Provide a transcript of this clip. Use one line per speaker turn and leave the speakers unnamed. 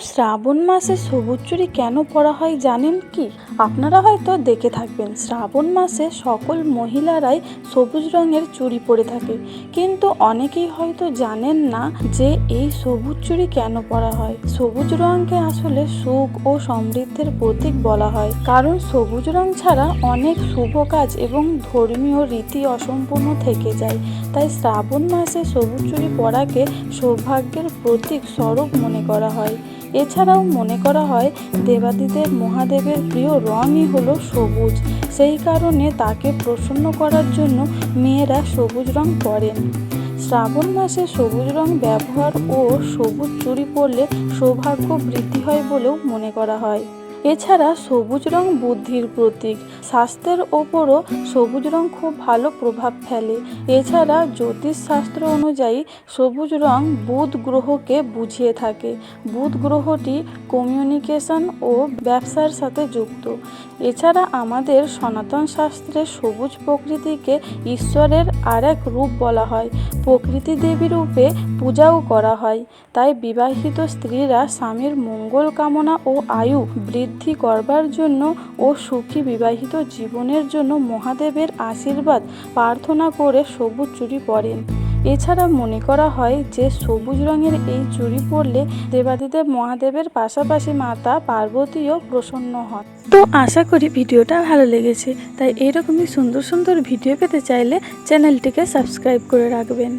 শ্রাবণ মাসে সবুজ চুরি কেন পরা হয় জানেন কি? আপনারা হয়তো দেখে থাকবেন, শ্রাবণ মাসে সকল মহিলারাই সবুজ রঙের চুড়ি পরে থাকে। কিন্তু অনেকেই হয়তো জানেন না যে এই সবুজ চুড়ি কেন পরা হয়। সবুজ রঙকে আসলে সুখ ও সমৃদ্ধির প্রতীক বলা হয়। কারণ সবুজ রং ছাড়া অনেক শুভ কাজ এবং ধর্মীয় রীতি অসম্পূর্ণ থেকে যায়। তাই শ্রাবণ মাসে সবুজ চুড়ি পরাকে সৌভাগ্যের প্রতীক স্বরূপ মনে করা হয়। এছাড়াও মনে করা হয় দেবাদিদেব মহাদেবের প্রিয় রঙই হলো সবুজ। সেই কারণে তাকে প্রসন্ন করার জন্য মেয়েরা সবুজ রং পরেন। শ্রাবণ মাসে সবুজ রং ব্যবহার ও সবুজ চুরি পরলে সৌভাগ্য বৃদ্ধি হয় বলেও মনে করা হয়। এছাড়া সবুজ রং বুদ্ধির প্রতীক। স্বাস্থ্যের ওপরও সবুজ রং খুব ভালো প্রভাব ফেলে। এছাড়া জ্যোতিষশাস্ত্র অনুযায়ী সবুজ রং বুধ গ্রহকে বুঝিয়ে থাকে। বুধ গ্রহটি কমিউনিকেশন ও ব্যবসার সাথে যুক্ত। এছাড়া আমাদের সনাতন শাস্ত্রে সবুজ প্রকৃতিকে ঈশ্বরের আরেক রূপ বলা হয়। প্রকৃতি দেবী রূপে পূজাও করা হয়। তাই বিবাহিত স্ত্রীরা স্বামীর মঙ্গল কামনা ও আয়ু বৃদ্ধি করবার জন্য ও সুখী বিবাহিত জীবনের জন্য মহাদেবের আশীর্বাদ প্রার্থনা করে সবুজ চুরি পরেন। এছাড়া মনে করা হয় যে সবুজ রঙের এই চুড়ি পরলে দেবাদিদেব মহাদেবের পাশাপাশি মাতা পার্বতীও প্রসন্ন হন। তো আশা করি ভিডিওটা ভালো লেগেছে, তাই এরকমই সুন্দর সুন্দর ভিডিও পেতে চাইলে চ্যানেলটিকে সাবস্ক্রাইব করে রাখবেন।